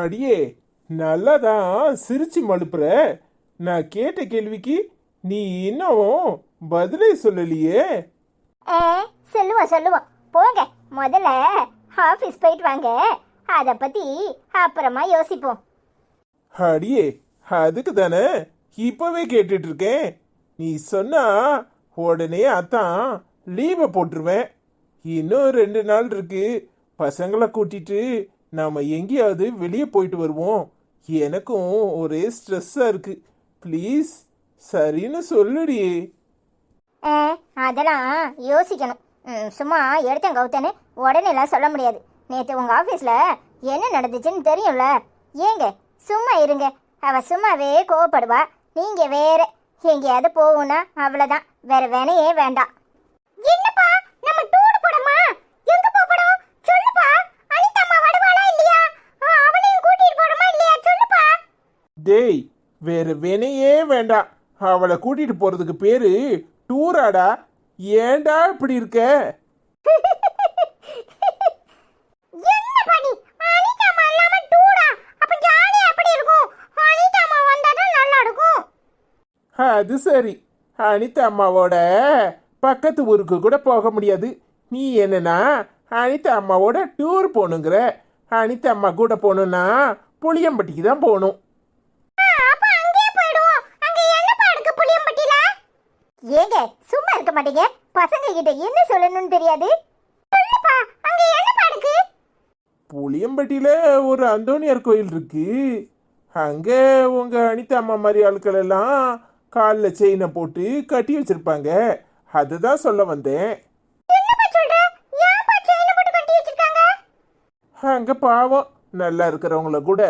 அடியே நல்லாதான் சிரிச்சு மழுப்புற. நான் கேட்ட கேள்விக்கு நீ இன்னும் பதிலே சொல்லலையே. ஆ சொல்லுவோம் சொல்லுவோம் போங்க முதல்ல ஆஃபீஸ் போயிட்டு வாங்க. அதை பற்றி அப்புறமா யோசிப்போம். அடியே அதுக்கு தானே இப்பவே கேட்டுட்டு இருக்கேன் நீ சொன்னா உடனே அத்தான் லீவை போட்டுருவேன். இன்னும் ரெண்டு நாள் இருக்கு. பசங்களை கூட்டிட்டு நாம் எங்கேயாவது வெளியே போயிட்டு வருவோம். எனக்கும் ஒரே ஸ்ட்ரெஸ்ஸாக இருக்கு. ப்ளீஸ் சரின்னு சொல்லுடி. ஆ அதெல்லாம் யோசிக்கணும். சும்மா எடுத்தேன் கௌதன்னு உடனே எல்லாம் சொல்ல முடியாது. நேற்று உங்கள் ஆஃபீஸில் என்ன நடந்துச்சுன்னு தெரியும்ல? ஏங்க சும்மா இருங்க. அவள் சும்மாவே கோவப்படுவா. நீங்கள் வேற. எங்கேயாவது போகணும்னா அவ்வளோதான் வேற வேணையே வேண்டாம் என்னப்பா நம்ம டூர் போடமா எங்க போறோம் சொல்லுப்பா அனிதா அம்மா வருவாளா இல்லையா அவளையும் கூட்டிட்டு போறோமா இல்லையா சொல்லுப்பா டேய் வேற வினையே வேண்டாம். அவளை கூட்டிட்டு போறதுக்கு பேரு டூராடா. ஏன்டா இப்படி இருக்க? அது சரி. அனிதா அம்மாவோட பக்கத்து ஊருக்கு கூட போக முடியாது. நீ என்னன்னா அனிதா அம்மாவோட டூர் போகணுங்கிற. அனிதா அம்மா கூட போகணும்னா புளியம்பட்டிக்கு தான் போகணும் அப்ப அங்கேயே போயிடுவோம் அங்க என்னப்பா இருக்கு புளியம்பட்டியில ஏங்க சும்மா இருக்க மாட்டீங்க? பசங்க கிட்ட என்ன சொல்லணும்னு தெரியாது? சொல்லுப்பா அங்க என்னப்பா இருக்கு? புளியம்பட்டியில் ஒரு அந்தோனியார் கோயில் இருக்கு. அங்கே உங்கள் அனிதா அம்மா மாதிரி ஆட்கள் எல்லாம் காலில் செயினை போட்டு கட்டி வச்சிருப்பாங்க. அதுதான் சொல்ல வந்தேன். அங்கே பாவம் நல்லா இருக்கிறவங்கள கூட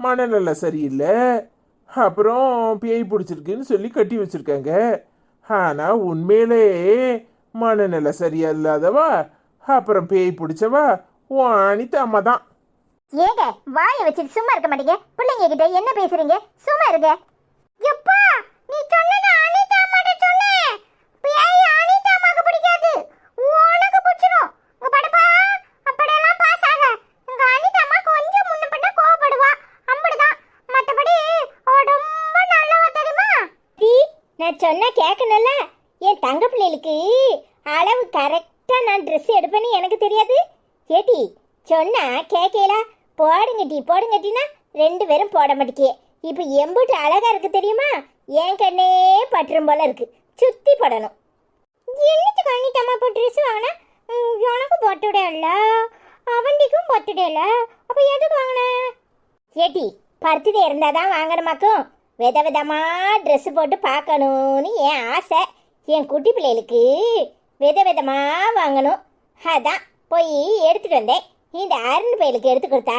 மனநல சரியில்லை. அப்புறம் பேய் பிடிச்சிருக்குன்னு சொல்லி கட்டி வச்சிருக்காங்க. ஆனால் உண்மையிலே மனநிலை சரியில்லாதவா அப்புறம் பேய் பிடிச்சவா உன் அனிதா அம்மா தான். ஏங்க வாயை வச்சுட்டு சும்மா இருக்க மாட்டீங்க? பிள்ளைங்க கிட்ட என்ன பேசுறீங்க? சும்மா இருங்க. எப்பா நீ சொன்னது அனிதா அம்மாட்ட சொன்னே பேய் அனிதா அம்மாக்கு பிடிக்காது உனக்கு பிடிச்சிரும் உங்க படப்பா அப்படியெல்லாம் பாஸ் ஆக உங்க அனிதா அம்மா கொஞ்சம் முன்ன பின்ன கோவப்படுவா அம்படுதான் மத்தபடி அவ ரொம்ப நல்லவ தெரியுமா டி நான் சொன்னா கேட்கணும்ல என் தங்க பிள்ளைகளுக்கு அளவு கரெக்டாக நான் ட்ரெஸ் எடுப்பேன்னு எனக்கு தெரியாது. ஏட்டி சொன்னா கேட்கலா போடுங்க டீ ரெண்டு பேரும் போட மாட்டேக்கே. இப்போ எம்புட்டு அழகா இருக்கு தெரியுமா? என் கண்ணே பற்றும் போல இருக்கு. சுத்தி போடணும். என்னத்துக்கு அண்ணிட்டம்மா இப்போ ட்ரெஸ் வாங்கினா? எனக்கும் பொட்டுடே இல்லை அவண்டிக்கும் பர்த்டே இல்லை அப்போ எதுக்கு வாங்கினேன் ஏட்டி பருத்திதே இருந்தால் தான் வாங்கணுமாக்கும் வித விதமாக ட்ரெஸ் போட்டு பார்க்கணும்னு என் ஆசை. என் குட்டி பிள்ளைகளுக்கு வித விதமாக வாங்கணும். அதான் போய் எடுத்துட்டு வந்தேன். இந்த அருண் பயலுக்கு எடுத்து கொடுத்தா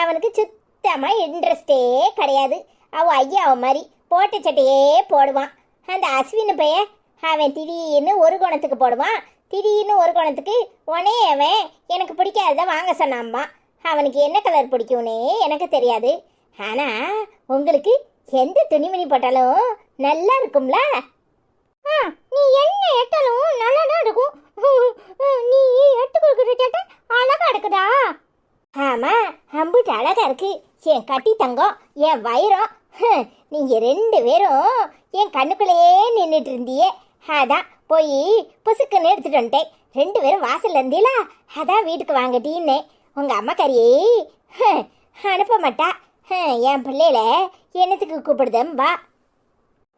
அவனுக்கு சுத்தமாக இன்ட்ரெஸ்டே கிடையாது. அவன் ஐயா அவன் மாதிரி போட்ட சட்டையே போடுவான். அந்த அஸ்வின் பையன் அவன் திடீர்னு ஒரு குணத்துக்கு போடுவான். திடீர்னு ஒரு குணத்துக்கு உடனே அவன் எனக்கு பிடிக்காதத வாங்க சொன்னாம்மா அவனுக்கு என்ன கலர் பிடிக்கும்னே எனக்கு தெரியாது. ஆனால் உங்களுக்கு எந்த துணிமணி போட்டாலும் நல்லா இருக்கும்ல? ஆ நீ என்ன எட்டாலும் நல்லா தான் இருக்கும். நீ எட்டு கொடுக்குற சட்டை அழகா இருக்குதா ஆமா அம்புட்டு அழகா இருக்கு. என் கட்டி தங்கம் என் வைரம். நீங்க ரெண்டு பேரும் என் கண்ணுக்குள்ளேயே நின்றுட்டு இருந்தியே அதான் போய் புசுக்குன்னு எடுத்துட்டு வந்துட்டேன். ரெண்டு பேரும் வாசல்ல இருந்தீங்களா அதான் வீட்டுக்கு வாங்கட்டின்னு உங்க அம்மா கறியே அனுப்ப மாட்டா. என் பிள்ளையில என்னத்துக்கு கூப்பிடுதம்பா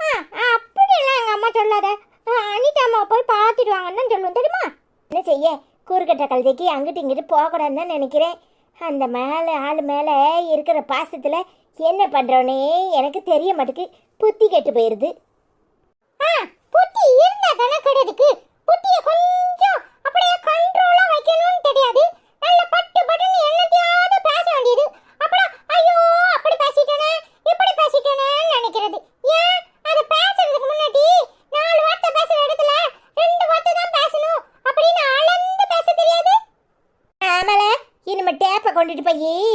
ஆ, அப்படியெல்லாம் எங்கள் அம்மா சொல்லாத. ஆ, அனிதா அம்மா போய் பார்த்துட்டு வாங்கன்னு சொல்லுவோம் தெரியுமா? என்ன செய்ய? கூறுகட்ட கழுதைக்கு அங்கிட்டு இங்கிட்டு போகக்கூடாதுன்னு தான் நினைக்கிறேன். அந்த மேலே ஆள் மேலே இருக்கிற பாசத்தில் என்ன பண்ணுறோன்னே எனக்கு தெரிய மாட்டேக்கு புத்தி கெட்டு போயிடுது ஆ புத்தி இருந்தா தானே கிடையாதுக்கு புத்தியை கொஞ்சம் அப்படியே கண்ட்ரோலாக வைக்கணும். கூட்டிட்டு போய்